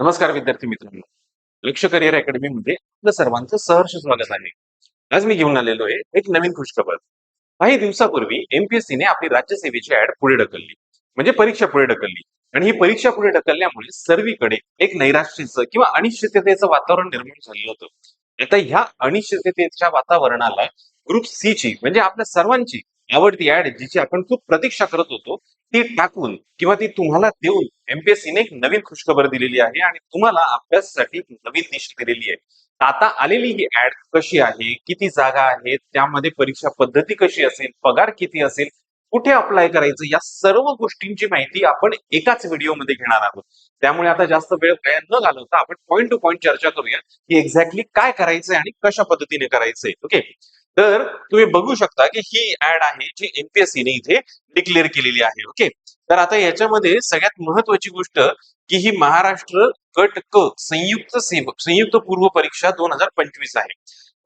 नमस्कार विद्यार्थी मित्रांनो. लक्ष करिअर अकॅडमी मध्ये आपलं सर्वांचं सहर्ष स्वागत आहे. आज मी घेऊन आलेलो आहे एक नवीन खुशखबर काही दिवसापूर्वी एमपीएससीने आपली राज्यसेवेची ऍड पुढे ढकलली. म्हणजे परीक्षा पुढे ढकलली. आणि ही परीक्षा पुढे ढकलल्यामुळे सर्वीकडे एक नैराश्याचं किंवा अनिश्चिततेचं वातावरण निर्माण झालेलं होतं. आता ह्या अनिश्चिततेच्या वातावरणाला ग्रुप सी ची म्हणजे आपल्या सर्वांची आवडती ऍड जिची आपण खूप प्रतीक्षा करत होतो ती टाकून किंवा ती तुम्हाला देऊन एमपीएससीने एक नवीन खुशखबर दिलेली आहे आणि तुम्हाला अभ्यासासाठी नवीन दिशा दिलेली आहे. आता आलेली ही ऍड कशी आहे? किती जागा आहेत? त्यामध्ये परीक्षा पद्धती कशी असेल? पगार किती असेल? कुठे अप्लाय करायचं? या सर्व गोष्टींची माहिती आपण एकाच व्हिडिओमध्ये घेणार आहोत. त्यामुळे आता जास्त वेळ वाया न घालवता आपण पॉईंट टू पॉईंट चर्चा करूया की एक्झॅक्टली काय करायचंय आणि कशा पद्धतीने करायचंय. ओके तर तुम्ही बघू शकता की ही ऍड आहे जी एमपीएससीने इथे डिक्लेअर केलेली आहे ओके तर आता याच्यामध्ये सगळ्यात महत्वाची गोष्ट की ही महाराष्ट्र गट क संयुक्त सेवक संयुक्त पूर्व परीक्षा दोन हजार पंचवीस आहे.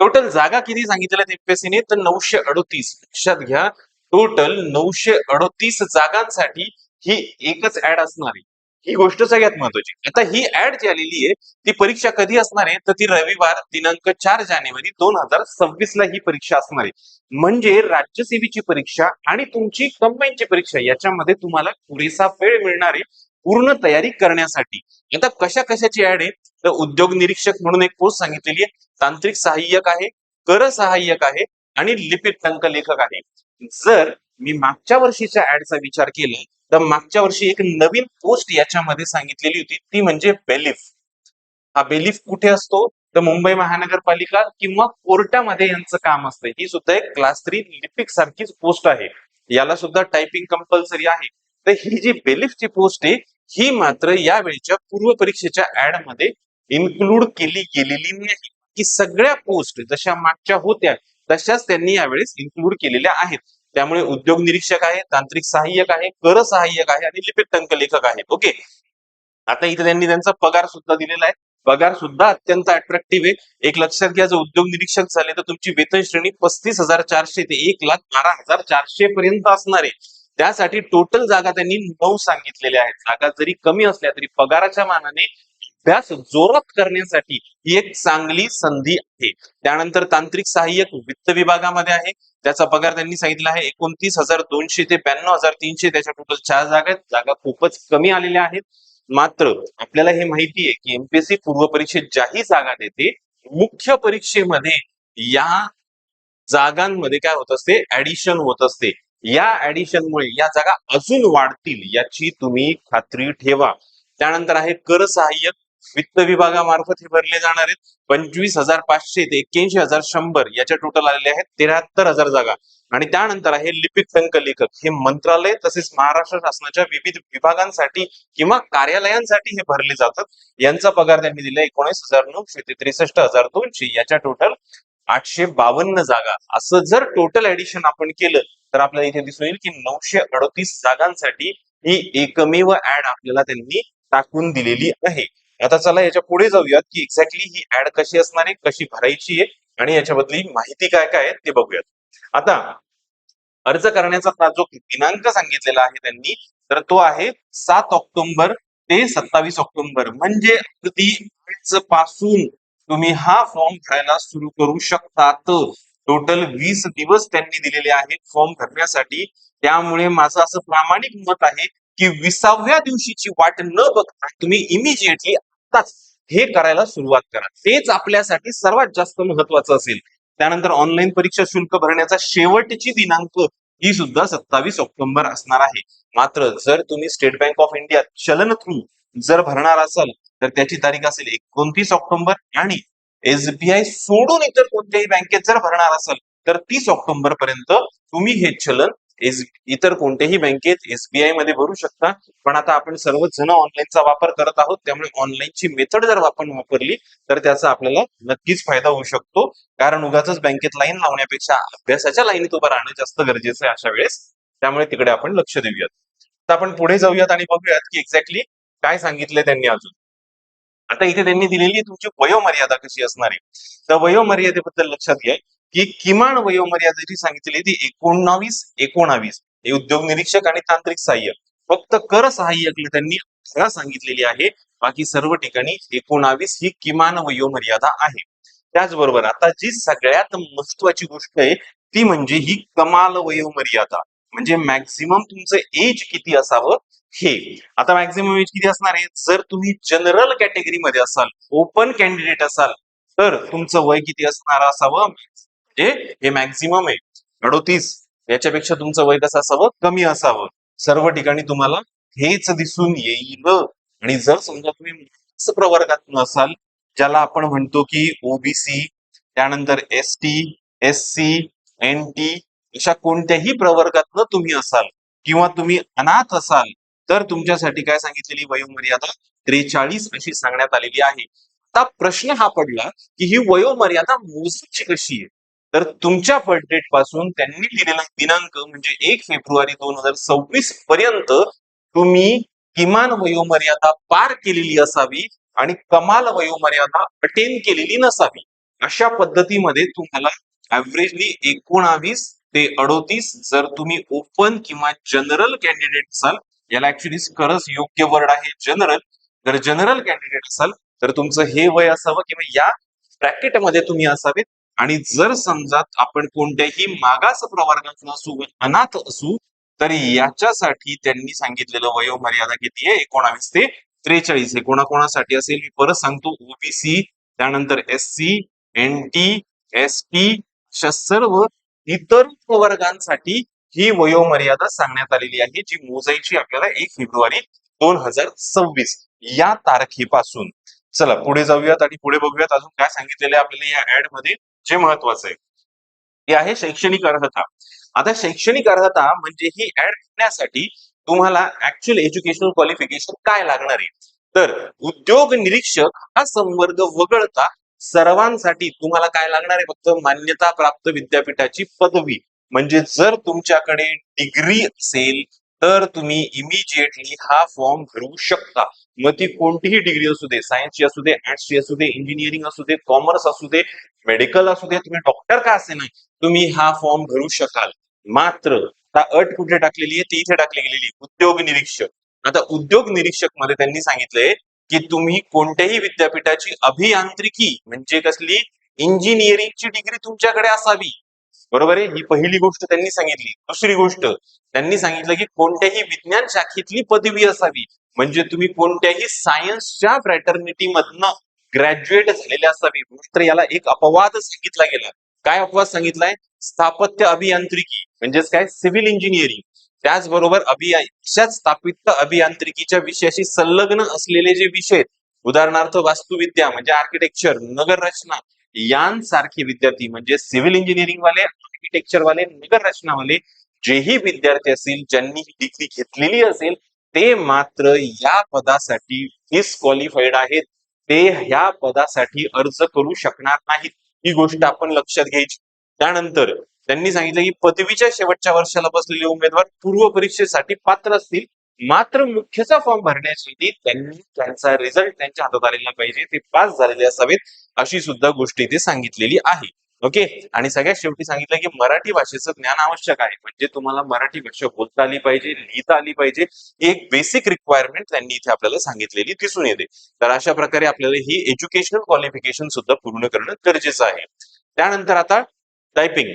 टोटल जागा किती सांगितल्यात एमपीएससीने तर नऊशे अडोतीस. लक्षात घ्या टोटल नऊशे अडोतीस जागांसाठी ही एकच ऍड असणार आहे. ही गोष्ट सगळ्यात महत्वाची. आता ही ऍड जी आलेली आहे ती परीक्षा कधी असणार आहे? तर ती रविवार दिनांक चार जानेवारी दोन हजार सव्वीस ला ही परीक्षा असणार आहे. म्हणजे राज्यसेवेची परीक्षा आणि तुमची कंबाईनची परीक्षा याच्यामध्ये तुम्हाला पुरेसा वेळ मिळणार आहे पूर्ण तयारी करण्यासाठी. आता कशा कशाची ऍड आहे? तर उद्योग निरीक्षक म्हणून एक पोस्ट सांगितलेली आहे. तांत्रिक सहाय्यक आहे कर सहाय्यक आहे आणि लिपिक टंक लेखक आहे. जर मी मागच्या वर्षीच्या ऍडचा विचार केला. तर मागच्या वर्षी एक नवीन पोस्ट याच्यामध्ये सांगितलेली होती. ती म्हणजे बेलिफ हा बेलिफ कुठे असतो? तर मुंबई महानगरपालिका किंवा कोर्टामध्ये यांचं काम असतं ही सुद्धा एक क्लास थ्री लिपिक सारखीच पोस्ट आहे. याला सुद्धा टायपिंग कंपल्सरी आहे. तर ही जी बेलिफची पोस्ट आहे ही मात्र यावेळीच्या पूर्व परीक्षेच्या ऍडमध्ये इन्क्लूड केली गेलेली नाही की सगळ्या पोस्ट जशा मागच्या होत्या तशाच त्यांनी यावेळेस इन्क्लूड केलेल्या आहेत. त्यामुळे उद्योग निरीक्षक आहे तांत्रिक सहाय्यक आहे कर सहाय्यक आहे आणि लिपिक टंक लेखक आहे ओके? आता इथे त्यांनी त्यांचा पगार सुद्धा दिलेला आहे. पगार सुद्धा अत्यंत अट्रॅक्टिव्ह आहे. एक लक्षात घ्या जर उद्योग निरीक्षक झाले तर तुमची वेतन श्रेणी पस्तीस हजार चारशे ते एक लाख बारा हजार चारशे पर्यंत असणार आहे. त्यासाठी टोटल जागा त्यांनी नऊ सांगितलेल्या आहेत. जागा जरी कमी असल्या तरी पगाराच्या मानाने अभ्यास जोरात करण्यासाठी ही एक चांगली संधी आहे. त्यानंतर तांत्रिक सहाय्यक वित्त विभागामध्ये आहे. त्याचा पगार त्यांनी सांगितला आहे एकोणतीस हजार दोनशे ते ब्याण्णव हजार तीनशे. त्याच्या टोटल चार जागा आहेत. जागा खूपच कमी आलेल्या आहेत. मात्र आपल्याला हे माहिती आहे की एमपीएससी पूर्व परीक्षेत ज्याही जागा देते मुख्य परीक्षेमध्ये या जागांमध्ये काय होत असते? ऍडिशन होत असते. या ऍडिशनमुळे या जागा अजून वाढतील याची तुम्ही खात्री ठेवा. त्यानंतर आहे कर सहाय्यक. वित्त विभागामार्फत हे भरले जाणार आहेत. पंचवीस हजार पाचशे ते एक्क्याऐंशी हजार शंभर याच्या टोटल आलेले आहेत त्र्याहत्तर हजार जागा. आणि त्यानंतर आहे लिपिक टंक लेखक हे मंत्रालय तसेच महाराष्ट्र शासनाच्या विविध विभागांसाठी किंवा कार्यालयांसाठी हे भरले जातात. यांचा पगार त्यांनी दिला एकोणीस हजार नऊशे ते त्रेसष्ट हजार दोनशे. याच्या टोटल आठशे बावन्न जागा. असं जर टोटल ऍडिशन आपण केलं तर आपल्याला इथे दिसून येईल की नऊशे अडतीस जागांसाठी ही एकमेव ऍड आपल्याला त्यांनी टाकून दिलेली आहे. आता चला याच्यापुढे जाऊयात की एक्झॅक्टली ही ऍड कशी असणार आहे कशी भरायची आहे आणि याच्याबद्दली माहिती काय काय आहे ते बघूयात. आता अर्ज करण्याचा जो दिनांक सांगितलेला आहे त्यांनी तर तो आहे सात ऑक्टोबर ते सत्तावीस ऑक्टोबर. म्हणजे अगदी पासून तुम्ही हा फॉर्म भरायला सुरू करू शकतात. टोटल वीस दिवस त्यांनी दिलेले आहेत फॉर्म भरण्यासाठी. त्यामुळे माझं असं प्रामाणिक मत आहे की विसाव्या दिवशीची वाट न बघता तुम्ही इमिजिएटली आत्ताच हे करायला सुरुवात करा. तेच आपल्यासाठी सर्वात जास्त महत्वाचं असेल. त्यानंतर ऑनलाईन परीक्षा शुल्क भरण्याचा शेवटची दिनांक ही सुद्धा सत्तावीस ऑक्टोबर असणार आहे. मात्र जर तुम्ही स्टेट बँक ऑफ इंडिया चलन थ्रू जर भरणार असाल तर त्याची तारीख असेल एकोणतीस ऑक्टोबर आणि एसबीआय सोडून इतर कोणत्याही बँकेत जर भरणार असाल तर तीस ऑक्टोबर पर्यंत तुम्ही हे चलन एस इतर कोणत्याही बँकेत एसबीआयमध्ये भरू शकता. पण आता आपण सर्वच जण ऑनलाईनचा वापर करत आहोत. त्यामुळे ऑनलाईनची मेथड जर आपण वापरली तर त्याचा आपल्याला नक्कीच फायदा होऊ शकतो. कारण उगाच बँकेत लाईन लावण्यापेक्षा अभ्यासाच्या लाईनीत उभं राहणं जास्त गरजेचं आहे अशा वेळेस. त्यामुळे तिकडे आपण लक्ष देऊयात. तर आपण पुढे जाऊयात आणि बघूयात की एक्झॅक्टली काय सांगितलंय त्यांनी अजून. आता इथे त्यांनी दिलेली तुमची वयोमर्यादा कशी असणार आहे? तर वयोमर्यादेबद्दल लक्षात घ्या. की किमान वयोमर्यादा जी सांगितली ती एकोणावीस एकोणावीस. हे उद्योग निरीक्षक आणि तांत्रिक सहाय्यक. फक्त कर सहाय्यक त्यांनी अठरा सांगितलेली आहे. बाकी सर्व ठिकाणी एकोणावीस ही किमान वयोमर्यादा आहे. त्याचबरोबर आता जी सगळ्यात महत्वाची गोष्ट आहे ती म्हणजे ही कमाल वयोमर्यादा. म्हणजे मॅक्झिमम तुमचं एज किती असावं हे. आता मॅक्झिमम एज किती असणार आहे? जर तुम्ही जनरल कॅटेगरीमध्ये असाल ओपन कॅन्डिडेट असाल तर तुमचं वय किती असणार असावं? म्हणजे हे मॅक्झिमम आहे. अडोतीस याच्यापेक्षा तुमचं वय कसं असावं? कमी असावं. सर्व ठिकाणी तुम्हाला हेच दिसून येईल. आणि जर समजा तुम्ही प्रवर्गात असाल ज्याला आपण म्हणतो की ओबीसी त्यानंतर S T S C N T अशा कोणत्याही प्रवर्गातनं तुम्ही असाल किंवा तुम्ही अनाथ असाल तर तुमच्यासाठी काय सांगितलेली वयोमर्यादा? त्रेचाळीस अशी सांगण्यात आलेली आहे. आता प्रश्न हा पडला की ही वयोमर्यादा मोजायची कशी आहे? तर तुमच्या बर्थडेटपासून त्यांनी दिलेला दिनांक म्हणजे एक फेब्रुवारी दोन हजार सव्वीस पर्यंत तुम्ही किमान वयोमर्यादा पार केलेली असावी आणि कमाल वयोमर्यादा अटेन केलेली नसावी. अशा पद्धतीमध्ये तुम्हाला ऍव्हरेजली एकोणावीस ते अडोतीस जर तुम्ही ओपन किंवा जनरल कॅन्डिडेट असाल याला ऍक्च्युली खरंच योग्य वर्ड आहे जनरल जर जनरल कॅन्डिडेट असाल तर तुमचं हे वय असावं किंवा या ब्रॅकेटमध्ये तुम्ही असावेत आणि जर समजा आपण कोणत्याही मागास प्रवर्गातला असू अनाथ असू तर याच्यासाठी त्यांनी सांगितलेलं वयोमर्यादा किती आहे? एकोणावीस ते त्रेचाळीस. हे कोणाकोणासाठी असेल? मी परत सांगतो. ओबीसी त्यानंतर S C N T S T अशा सर्व इतर प्रवर्गांसाठी ही वयोमर्यादा सांगण्यात आलेली आहे जी मोजायची आपल्याला एक फेब्रुवारी दोन हजार सव्वीस या तारखेपासून. चला पुढे जाऊयात आणि पुढे बघूयात अजून काय सांगितलेलं आहे आपल्याला या ऍडमध्ये. जे महत्वाचं आहे. ते आहे शैक्षणिक अर्हता. आता शैक्षणिक अर्हता म्हणजे ही ऍड करण्यासाठी तुम्हाला ऍक्च्युअल एज्युकेशनल क्वालिफिकेशन काय लागणार आहे? तर उद्योग निरीक्षक हा संवर्ग वगळता सर्वांसाठी तुम्हाला काय लागणार आहे? फक्त मान्यता प्राप्त विद्यापीठाची पदवी. म्हणजे जर तुमच्याकडे डिग्री असेल तर तुम्ही इमिजिएटली हा फॉर्म भरू शकता. मग ती कोणतीही डिग्री असू दे सायन्सची असू दे आर्ट्सची असू दे इंजिनिअरिंग असू दे कॉमर्स असू दे मेडिकल असू दे तुम्ही डॉक्टर का असे नाही तुम्ही हा फॉर्म भरू शकाल. मात्र आता अट कुठे टाकलेली आहे? ती इथे टाकली गेलेली उद्योग निरीक्षक. आता उद्योग निरीक्षकमध्ये त्यांनी सांगितलंय की तुम्ही कोणत्याही विद्यापीठाची अभियांत्रिकी म्हणजे कसली इंजिनिअरिंगची डिग्री तुमच्याकडे असावी. बरोबर आहे? ही पहिली गोष्ट त्यांनी सांगितली. दुसरी गोष्ट त्यांनी सांगितलं की कोणत्याही विज्ञान शाखेतली पदवी असावी. म्हणजे तुम्ही कोणत्याही सायन्सच्या फ्रॅटर्निटीमधनं ग्रॅज्युएट झालेले असावी. मात्र याला एक अपवाद सांगितला गेला. काय अपवाद सांगितलाय? स्थापत्य अभियांत्रिकी म्हणजेच काय? Civil engineering. त्याचबरोबर अभिया स्थापित अभियांत्रिकीच्या विषयाशी संलग्न असलेले जे विषय उदाहरणार्थ वास्तुविद्या म्हणजे आर्किटेक्चर नगर रचना यांसारखे विद्यार्थी म्हणजे सिव्हिल इंजिनिअरिंग वाले आर्किटेक्चर वाले नगर रचना वाले जेही विद्यार्थी असतील ज्यांनी ही डिग्री घेतलेली असेल ते मात्र या पदासाठी डिस्क्वालिफाईड आहेत. ते ह्या पदासाठी अर्ज करू शकणार नाहीत. ही गोष्ट आपण लक्षात घ्यायची. त्यानंतर त्यांनी सांगितलं की पदवीच्या शेवटच्या वर्षाला बसलेले उमेदवार पूर्व परीक्षेसाठी पात्र असतील. मात्र मुख्यचा फॉर्म भरण्यासाठी त्यांनी त्यांचा रिझल्ट त्यांच्या हातात आलेला पाहिजे. ते पास झालेले असावेत अशी सुद्धा गोष्ट इथे सांगितलेली आहे. ओके आणि सगळ्यात शेवटी सांगितलं की मराठी भाषेचं ज्ञान आवश्यक आहे. म्हणजे तुम्हाला मराठी भाषा बोलता आली पाहिजे लिहिता आली पाहिजे. ही एक बेसिक रिक्वायरमेंट त्यांनी इथे आपल्याला सांगितलेली दिसून येते. तर अशा प्रकारे आपल्याला ही एज्युकेशनल क्वालिफिकेशन सुद्धा पूर्ण करणं गरजेचं आहे. त्यानंतर आता टायपिंग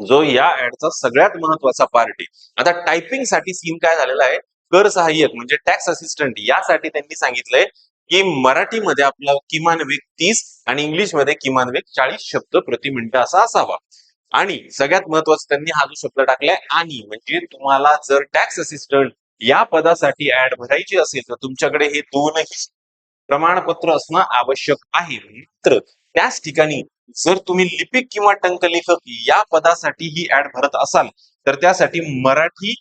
जो या ऍडचा सगळ्यात महत्त्वाचा पार्ट आहे. आता टायपिंगसाठी स्कीम काय झालेला आहे? कर सहाय्यक म्हणजे टॅक्स असिस्टंट यासाठी त्यांनी सांगितलंय की मराठीमध्ये आपला किमान वेग तीस आणि इंग्लिशमध्ये किमान वेग चाळीस शब्द प्रति मिनिट असा असावा. आणि सगळ्यात महत्वाचं त्यांनी हा जो शब्द टाकलाय आणि म्हणजे तुम्हाला जर टॅक्स असिस्टंट या पदासाठी ऍड भरायची असेल तर तुमच्याकडे हे दोनही प्रमाणपत्र असणं आवश्यक आहे. मात्र त्याच ठिकाणी जर तुम्ही लिपिक किंवा टंकलेखक या पदासाठी ही ऍड भरत असाल तर त्यासाठी मराठी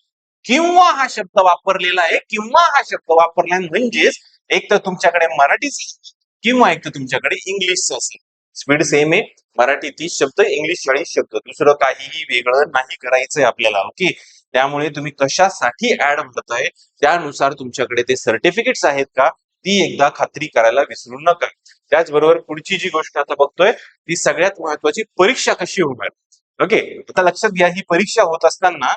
किंवा हा शब्द वापरलेला आहे किंवा हा शब्द वापरला म्हणजेच एक तर तुमच्याकडे मराठीच किंवा एक तर तुमच्याकडे इंग्लिशचं असेल. स्पीड सेम आहे मराठी तीस शब्द इंग्लिश चाळीस शब्द. दुसरं काहीही वेगळं नाही करायचंय आपल्याला ओके? त्यामुळे तुम्ही कशासाठी ऍड भरताय? त्यानुसार तुमच्याकडे ते सर्टिफिकेट्स आहेत का? ती एकदा खात्री करायला विसरू नका. त्याचबरोबर पुढची जी गोष्ट आता बघतोय ती सगळ्यात महत्वाची परीक्षा कशी होणार? ओके आता लक्षात घ्या ही परीक्षा होत असताना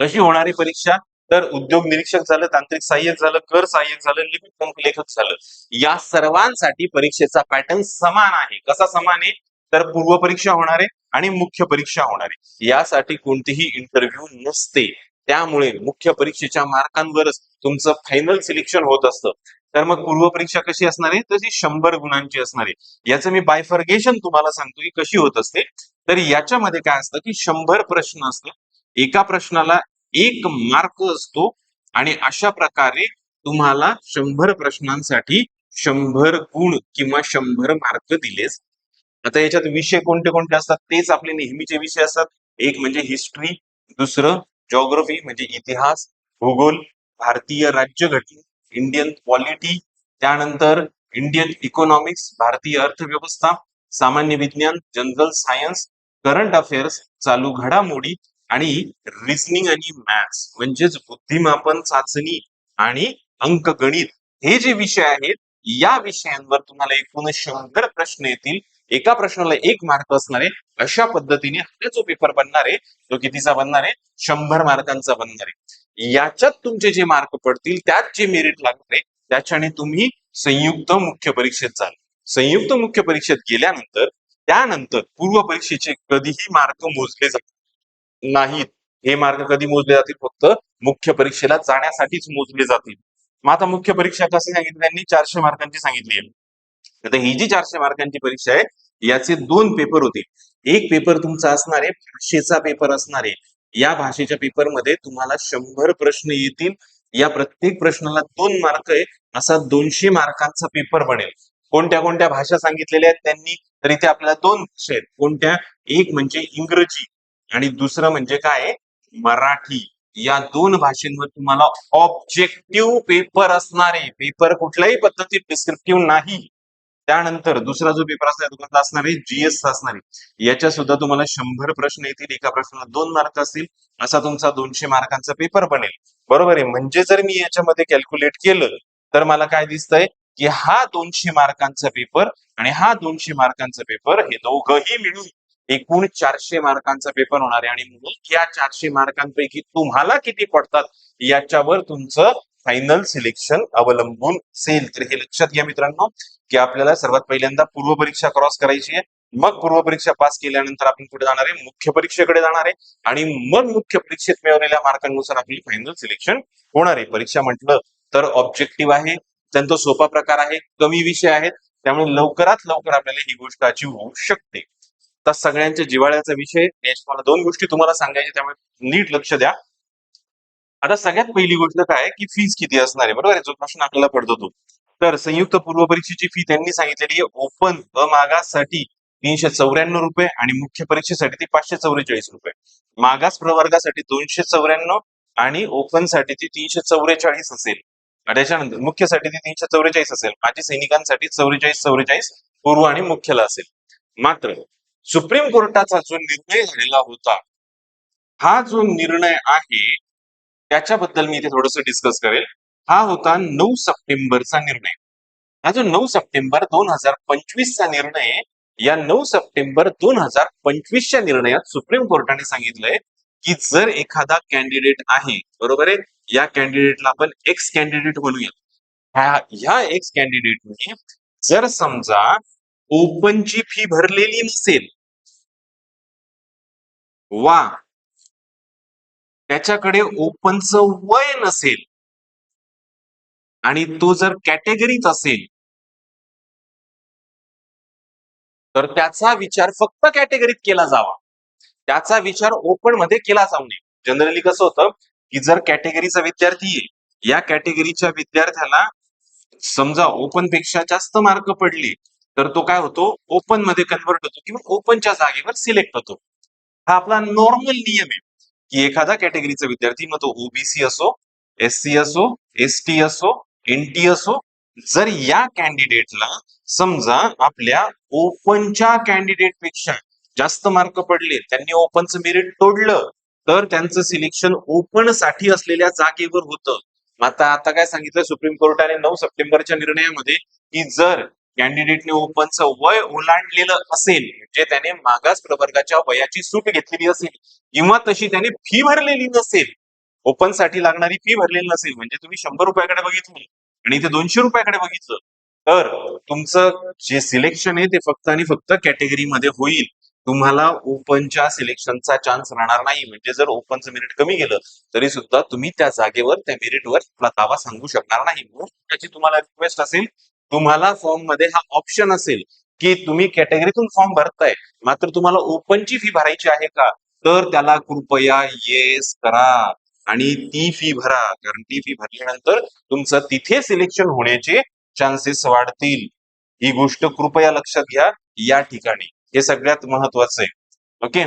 कशी होणारी परीक्षा? तर उद्योग निरीक्षक झालं तांत्रिक सहाय्यक झालं कर सहाय्यक झालं लिपिक लेखक झालं. या सर्वांसाठी परीक्षेचा पॅटर्न समान आहे. कसा समान आहे? तर पूर्व परीक्षा होणार आहे आणि मुख्य परीक्षा होणार आहे. यासाठी कोणतीही इंटरव्ह्यू नसते. त्यामुळे मुख्य परीक्षेच्या मार्कांवरच तुमचं फायनल सिलेक्शन होत असतं. तर मग पूर्व परीक्षा कशी असणार आहे? तर ती शंभर गुणांची असणार आहे. याचं मी बायफर्गेशन तुम्हाला सांगतो की कशी होत असते. तर याच्यामध्ये काय असतं की शंभर प्रश्न असतात. एका प्रश्नाला एक मार्क असतो आणि अशा प्रकारे तुम्हाला शंभर प्रश्नांसाठी शंभर गुण किंवा शंभर मार्क दिले आता याच्यात विषय कोणते कोणते असतात? तेच आपले नेहमीचे विषय असतात. एक म्हणजे हिस्ट्री दुसरं जॉग्रफी म्हणजे इतिहास भूगोल भारतीय राज्यघटना. इंडियन पॉलिटी त्यानंतर इंडियन इकॉनॉमिक्स भारतीय अर्थव्यवस्था सामान्य विज्ञान जनरल सायन्स करंट अफेअर्स चालू घडामोडी आणि रिझनिंग आणि मॅथ्स म्हणजेच बुद्धिमापन चाचणी आणि अंकगणित हे जे विषय आहेत या विषयांवर तुम्हाला एकूण शंभर प्रश्न येतील. एका प्रश्नाला एक मार्क असणार आहे अशा पद्धतीने हा जो पेपर बनणार आहे तो कितीचा बनणार आहे शंभर मार्कांचा बनणार आहे. याच्यात तुमचे जे मार्क पडतील त्यात जे मेरिट लागते त्याच्याने तुम्ही संयुक्त मुख्य परीक्षेत जाल. संयुक्त मुख्य परीक्षेत गेल्यानंतर त्यानंतर पूर्व परीक्षेचे कधीही मार्क मोजले जातील नाहीत. हे मार्क कधी मोजले जातील? फक्त मुख्य परीक्षेला जाण्यासाठीच मोजले जातील. मग आता मुख्य परीक्षा कशी सांगितली त्यांनी? चारशे मार्कांची सांगितली आहे. आता ही जी चारशे मार्कांची परीक्षा आहे याचे दोन पेपर होते. एक पेपर तुमचा असणार आहे भाषेचा पेपर असणार आहे. या भाषेच्या पेपरमध्ये तुम्हाला शंभर प्रश्न येतील. या प्रत्येक प्रश्नाला दोन मार्क आहे. असा दोनशे मार्कांचा पेपर बनेल. कोणत्या कोणत्या भाषा सांगितलेल्या आहेत त्यांनी? तर इथे आपल्याला दोन भाषा आहेत. कोणत्या? एक म्हणजे इंग्रजी आणि दुसरं म्हणजे काय मराठी. या दोन भाषेंवर तुम्हाला ऑब्जेक्टिव्ह पेपर असणार आहे. पेपर कुठल्याही पद्धतीत डिस्क्रिप्टिव्ह नाही. त्यानंतर दुसरा जो पेपर असणार तो असणार आहे? जीएस असणार आहे. याच्या सुद्धा तुम्हाला शंभर प्रश्न येतील एका प्रश्नाला दोन मार्क असतील असा तुमचा दोनशे मार्कांचा पेपर बनेल. बरोबर आहे? म्हणजे जर मी याच्यामध्ये कॅल्क्युलेट केलं तर मला काय दिसतंय? की हा दोनशे मार्कांचा पेपर आणि हा दोनशे मार्कांचा पेपर हे दोघही मिळून एकूण चारशे मार्कांचा पेपर होणार आहे. आणि मग या चारशे मार्कांपैकी तुम्हाला किती पडतात? याच्यावर तुमचं फायनल सिलेक्शन अवलंबून सेल तर हे लक्षात घ्या मित्रांनो की आपल्याला सर्वात पहिल्यांदा पूर्व परीक्षा क्रॉस करायची आहे. मग पूर्व परीक्षा पास केल्यानंतर आपण कुठे जाणार आहे? मुख्य परीक्षेकडे जाणार आहे. आणि मग मुख्य परीक्षेत मिळवलेल्या मार्कांनुसार आपली फायनल सिलेक्शन होणार आहे. परीक्षा म्हटलं तर ऑब्जेक्टिव्ह आहे त्यांचा सोपा प्रकार आहे कमी विषय आहेत. त्यामुळे लवकरात लवकर आपल्याला ही गोष्ट अचीव होऊ शकते. तर सगळ्यांच्या जिवाळ्याचा विषय याच्या मला दोन गोष्टी तुम्हाला सांगायच्या त्यामुळे नीट लक्ष द्या. आता सगळ्यात पहिली गोष्ट काय की फीज किती असणार आहे? बरोबर आहे? जो प्रश्न आपल्याला पडतो तो. तर संयुक्त पूर्व परीक्षेची फी त्यांनी सांगितलेली आहे. ओपन मागाससाठी तीनशे चौऱ्याण्णव रुपये आणि मुख्य परीक्षेसाठी ती पाचशे चौवेचाळीस रुपये. मागास प्रवर्गासाठी दोनशे चौऱ्याण्णव आणि ओपनसाठी ती तीनशे चौवेचाळीस असेल. त्याच्यानंतर मुख्यसाठी ती तीनशे चौवेचाळीस असेल. माजी सैनिकांसाठी चौवेचाळीस चौवेचाळीस पूर्व आणि मुख्यला असेल. मात्र सुप्रीम कोर्टाचा जो निर्णय झालेला होता हा जो निर्णय आहे त्याच्याबद्दल मी इथे थोडस डिस्कस करेल. हा होता नऊ सप्टेंबरचा निर्णय. हा जो नऊ सप्टेंबर दोन हजार पंचवीसचा निर्णय या नऊ सप्टेंबर दोन हजार पंचवीसच्या निर्णयात सुप्रीम कोर्टाने सांगितलंय की जर एखादा कॅन्डिडेट आहे बरोबर आहे? या कॅन्डिडेटला आपण एक्स कॅन्डिडेट म्हणूया. ह्या ह्या एक्स कॅन्डिडेटने जर समजा ओपनची फी भरलेली नसेल वा त्याच्याकडे ओपनचं वय नसेल आणि तो जर कॅटेगरीत असेल तर त्याचा विचार फक्त कॅटेगरीत केला जावा. त्याचा विचार ओपनमध्ये केला जाऊ नये. जनरली कसं होतं की जर कॅटेगरीचा विद्यार्थी आहे या कॅटेगरीच्या विद्यार्थ्याला समजा ओपनपेक्षा जास्त मार्क पडले तर तो काय होतो? ओपनमध्ये कन्वर्ट होतो किंवा ओपनच्या जागेवर सिलेक्ट होतो. हा आपला नॉर्मल नियम आहे. की एखादा कॅटेगरीचा विद्यार्थी मग तो ओबीसी असो एस सी असो एस टी असो एन टी असो जर या कॅन्डिडेटला समजा आपल्या ओपनच्या कॅन्डिडेटपेक्षा जास्त मार्क पडले त्यांनी ओपनचं मेरिट तोडलं तर त्यांचं सिलेक्शन ओपनसाठी असलेल्या जागेवर होतं. आता आता काय सांगितलं सुप्रीम कोर्टाने नऊ सप्टेंबरच्या निर्णयामध्ये की जर कॅन्डिडेटने ओपनचं वय ओलांडलेलं असेल म्हणजे त्याने मागास प्रवर्गाच्या वयाची सूट घेतलेली असेल किंवा तशी त्याने फी भरलेली नसेल ओपनसाठी लागणारी फी भरलेली नसेल म्हणजे तुम्ही शंभर रुपयाकडे बघितलं आणि इथे दोनशे रुपयाकडे बघितलं तर तुमचं जे सिलेक्शन आहे ते फक्त आणि फक्त कॅटेगरीमध्ये होईल. तुम्हाला ओपनच्या सिलेक्शनचा चान्स राहणार नाही म्हणजे जर ओपनचं मेरिट कमी गेलं तरी सुद्धा तुम्ही त्या जागेवर त्या मेरिटवर आपला दावा सांगू शकणार नाही. म्हणून त्याची तुम्हाला रिक्वेस्ट असेल तुम्हाला फॉर्ममध्ये हा ऑप्शन असेल की तुम्ही कॅटेगरीतून फॉर्म भरताय मात्र तुम्हाला ओपनची फी भरायची आहे का? तर त्याला कृपया येस करा आणि ती फी भरा. कारण ती फी भरल्यानंतर तुमचं तिथे सिलेक्शन होण्याचे चान्सेस वाढतील. ही गोष्ट कृपया लक्षात घ्या या ठिकाणी. हे सगळ्यात महत्वाचं आहे. ओके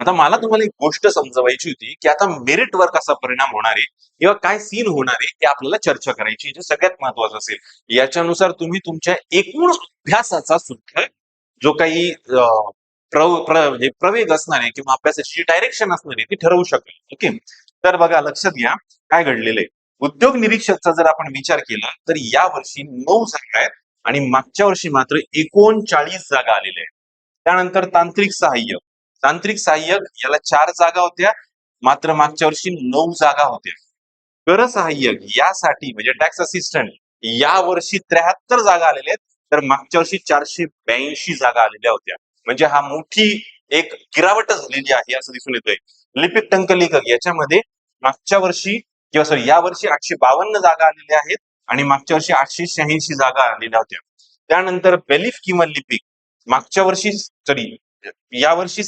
आता मला तुम्हाला एक गोष्ट समजवायची होती की आता मेरिटवर कसा परिणाम होणार आहे किंवा काय सीन होणार आहे ते आपल्याला चर्चा करायची जे सगळ्यात महत्वाचं असेल. याच्यानुसार तुम्ही तुमच्या एकूण अभ्यासाचा सुद्धा जो काही अं, म्हणजे प्रवेग असणार आहे किंवा अभ्यासाची डायरेक्शन असणार आहे ती ठरवू शकेल. ओके? तर बघा लक्षात घ्या काय घडलेलं आहे. उद्योग निरीक्षकचा जर आपण विचार केला तर या वर्षी नऊ जागा आहेत आणि मागच्या वर्षी मात्र एकोणचाळीस जागा आलेल्या आहेत. त्यानंतर तांत्रिक सहाय्य तांत्रिक सहाय्यक याला चार जागा होत्या. मात्र मागच्या वर्षी नऊ जागा होत्या. कर सहाय्यक यासाठी म्हणजे टॅक्स असिस्टंट या वर्षी त्र्याहत्तर जागा आलेल्या आहेत. तर मागच्या वर्षी चारशे ब्याऐंशी जागा आलेल्या होत्या. म्हणजे हा मोठी एक गिरावट झालेली आहे असं दिसून येतोय. लिपिक टंकलेखक याच्यामध्ये मागच्या वर्षी किंवा सॉरी या वर्षी आठशे बावन्न जागा आलेल्या आहेत आणि मागच्या वर्षी आठशे शहाऐंशी जागा आलेल्या होत्या. त्यानंतर बेलिफ किंवा लिपिक मागच्या वर्षी सॉरी या वर्षी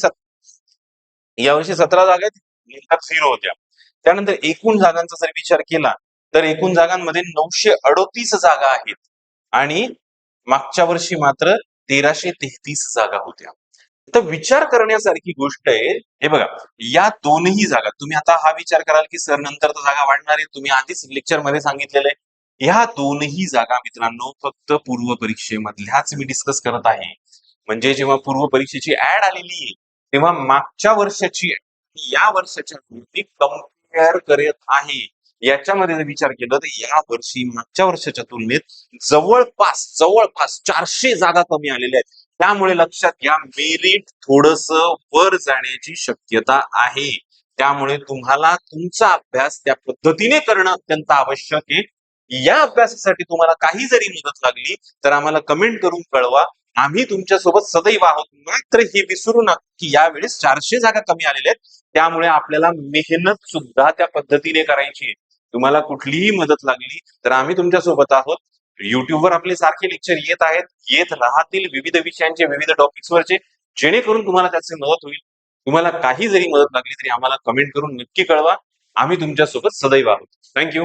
या वर्षी सतरा जागा आहेत झिरो होत्या. त्यानंतर एकूण जागांचा जर विचार केला तर एकूण जागांमध्ये नऊशे अडोतीस जागा आहेत. आणि मागच्या वर्षी मात्र तेराशे तेहतीस जागा होत्या. तर विचार करण्यासारखी गोष्ट आहे हे बघा या दोनही जागा तुम्ही आता हा विचार कराल की सर नंतर तर जागा वाढणार आहे तुम्ही आधीच लेक्चरमध्ये सांगितलेलं आहे. ह्या दोनही जागा मित्रांनो फक्त पूर्व परीक्षेमधल्याच मी डिस्कस करत आहे. म्हणजे जेव्हा पूर्व परीक्षेची ऍड आलेली आहे तेव्हा मागच्या वर्षाची या वर्षाच्या मी कंपेअर करत आहे. याच्यामध्ये जर विचार केला तर या वर्षी मागच्या वर्षाच्या तुलनेत जवळपास जवळपास चारशे जागा कमी आलेल्या आहेत. त्यामुळे लक्षात घ्या मेरिट थोडस वर जाण्याची शक्यता आहे. त्यामुळे तुम्हाला तुमचा अभ्यास त्या पद्धतीने करणं अत्यंत आवश्यक आहे. या अभ्यासासाठी तुम्हाला काही जरी मदत लागली तर आम्हाला कमेंट करून कळवा. आम्ही तुमच्यासोबत सदैव आहोत. मात्र हे विसरू नका की यावेळेस चारशे जागा कमी आलेल्या आहेत. त्यामुळे आपल्याला मेहनत सुद्धा त्या पद्धतीने करायची आहे. तुम्हाला कुठलीही मदत लागली तर आम्ही तुमच्यासोबत आहोत. युट्यूबवर आपले सारखे लेक्चर येत आहेत. येत राहतील विविध विषयांचे विविध टॉपिक्सवरचे जेणेकरून तुम्हाला त्याचे मदत होईल. तुम्हाला काही जरी मदत लागली तरी आम्हाला कमेंट करून नक्की कळवा. आम्ही तुमच्यासोबत सदैव आहोत. थँक्यू